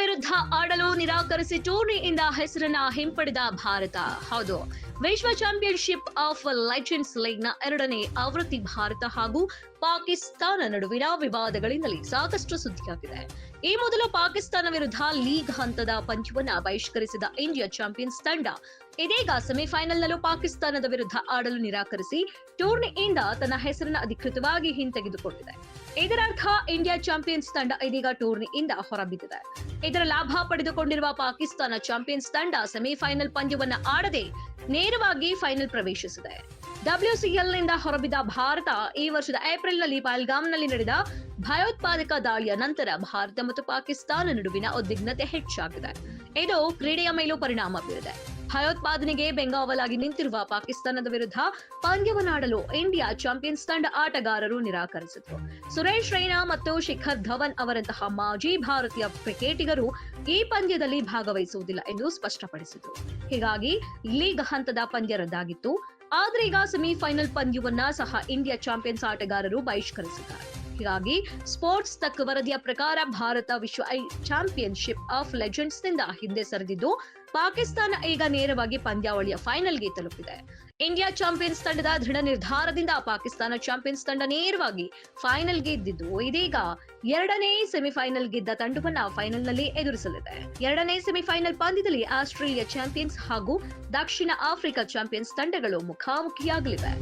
ವಿರುದ್ಧ ಆಡಲು ನಿರಾಕರಿಸಿ ಟೂರ್ನಿಯಿಂದ ಹೆಸರನ್ನ ಹಿಂಪಡೆದ ಭಾರತ. ಹೌದು, ವಿಶ್ವ ಚಾಂಪಿಯನ್ಶಿಪ್ ಆಫ್ ಲೆಜೆಂಡ್ಸ್ ಲೀಗ್ನ ಎರಡನೇ ಆವೃತ್ತಿ ಭಾರತ ಹಾಗೂ ಪಾಕಿಸ್ತಾನ ನಡುವಿನ ವಿವಾದಗಳಿಂದಲೇ ಸಾಕಷ್ಟು ಸುದ್ದಿಯಾಗಿದೆ. ಈ ಮೊದಲು ಪಾಕಿಸ್ತಾನ ವಿರುದ್ಧ ಲೀಗ್ ಹಂತದ ಪಂಚವನ್ನ ಬಹಿಷ್ಕರಿಸಿದ ಇಂಡಿಯಾ ಚಾಂಪಿಯನ್ಸ್ ತಂಡ, ಇದೀಗ ಸೆಮಿಫೈನಲ್ನಲ್ಲೂ ಪಾಕಿಸ್ತಾನದ ವಿರುದ್ಧ ಆಡಲು ನಿರಾಕರಿಸಿ ಟೂರ್ನಿಯಿಂದ ತನ್ನ ಹೆಸರನ್ನು ಅಧಿಕೃತವಾಗಿ ಹಿಂತೆಗೆದುಕೊಂಡಿದೆ. ಇದರರ್ಥ ಇಂಡಿಯಾ ಚಾಂಪಿಯನ್ಸ್ ತಂಡ ಇದೀಗ ಟೂರ್ನಿಯಿಂದ ಹೊರಬಿದ್ದಿದೆ. ಇದರ ಲಾಭ ಪಡೆದುಕೊಂಡಿರುವ ಪಾಕಿಸ್ತಾನ ಚಾಂಪಿಯನ್ಸ್ ತಂಡ ಸೆಮಿಫೈನಲ್ ಪಂದ್ಯವನ್ನ ಆಡದೆ ನೇರವಾಗಿ ಫೈನಲ್ ಪ್ರವೇಶಿಸಿದೆ. ಡಬ್ಲ್ಯೂಸಿಎಲ್ನಿಂದ ಹೊರಬಿದ್ದ ಭಾರತ ಈ ವರ್ಷದ ಏಪ್ರಿಲ್ನಲ್ಲಿ ಪಹಲ್ಗಾಮ್ನಲ್ಲಿ ನಡೆದ ಭಯೋತ್ಪಾದಕ ದಾಳಿಯ ನಂತರ ಭಾರತ ಮತ್ತು ಪಾಕಿಸ್ತಾನ ನಡುವಿನ ಉದ್ವಿಗ್ನತೆ ಹೆಚ್ಚಾಗಿದೆ. ಇದು ಕ್ರೀಡೆಯ ಮೇಲೂ ಪರಿಣಾಮ ಬೀರಿದೆ. ಭಯೋತ್ಪಾದನೆಗೆ ಬೆಂಗಾವಲಾಗಿ ನಿಂತಿರುವ ಪಾಕಿಸ್ತಾನದ ವಿರುದ್ಧ ಪಂದ್ಯವನ್ನಾಡಲು ಇಂಡಿಯಾ ಚಾಂಪಿಯನ್ಸ್ ತಂಡ ಆಟಗಾರರು ನಿರಾಕರಿಸಿದರು. ಸುರೇಶ್ ರೈನಾ ಮತ್ತು ಶಿಖರ್ ಧವನ್ ಅವರಂತಹ ಮಾಜಿ ಭಾರತೀಯ ಕ್ರಿಕೆಟಿಗರು ಈ ಪಂದ್ಯದಲ್ಲಿ ಭಾಗವಹಿಸುವುದಿಲ್ಲ ಎಂದು ಸ್ಪಷ್ಟಪಡಿಸಿತು ಹೀಗಾಗಿ ಲೀಗ್ ಹಂತದ ಪಂದ್ಯ ರದ್ದಾಗಿತ್ತು. ಆದ್ರೆ ಈಗ ಸೆಮಿಫೈನಲ್ ಪಂದ್ಯವನ್ನ ಸಹ ಇಂಡಿಯಾ ಚಾಂಪಿಯನ್ಸ್ ಆಟಗಾರರು ಬಹಿಷ್ಕರಿಸಿದ್ದಾರೆ. ಹೀಗಾಗಿ ಸ್ಪೋರ್ಟ್ಸ್ ತಕ್ಕ ವರದಿಯ ಪ್ರಕಾರ ಭಾರತ ವಿಶ್ವ ಐ ಚಾಂಪಿಯನ್ಶಿಪ್ ಆಫ್ ಲೆಜೆಂಡ್ಸ್ನಿಂದ ಹಿಂದೆ ಸರಿದಿದ್ದು, ಪಾಕಿಸ್ತಾನ ಈಗ ನೇರವಾಗಿ ಪಂದ್ಯಾವಳಿಯ ಫೈನಲ್ಗೆ ತಲುಪಿದೆ. ಇಂಡಿಯಾ ಚಾಂಪಿಯನ್ಸ್ ತಂಡದ ದೃಢ ನಿರ್ಧಾರದಿಂದ ಪಾಕಿಸ್ತಾನ ಚಾಂಪಿಯನ್ಸ್ ತಂಡ ನೇರವಾಗಿ ಫೈನಲ್ಗೆ ಇದ್ದಿದ್ದು, ಇದೀಗ ಎರಡನೇ ಸೆಮಿಫೈನಲ್ ಗೆದ್ದ ತಂಡವನ್ನ ಫೈನಲ್ನಲ್ಲಿ ಎದುರಿಸಲಿದೆ. ಎರಡನೇ ಸೆಮಿಫೈನಲ್ ಪಂದ್ಯದಲ್ಲಿ ಆಸ್ಟ್ರೇಲಿಯಾ ಚಾಂಪಿಯನ್ಸ್ ಹಾಗೂ ದಕ್ಷಿಣ ಆಫ್ರಿಕಾ ಚಾಂಪಿಯನ್ಸ್ ತಂಡಗಳು ಮುಖಾಮುಖಿಯಾಗಲಿವೆ.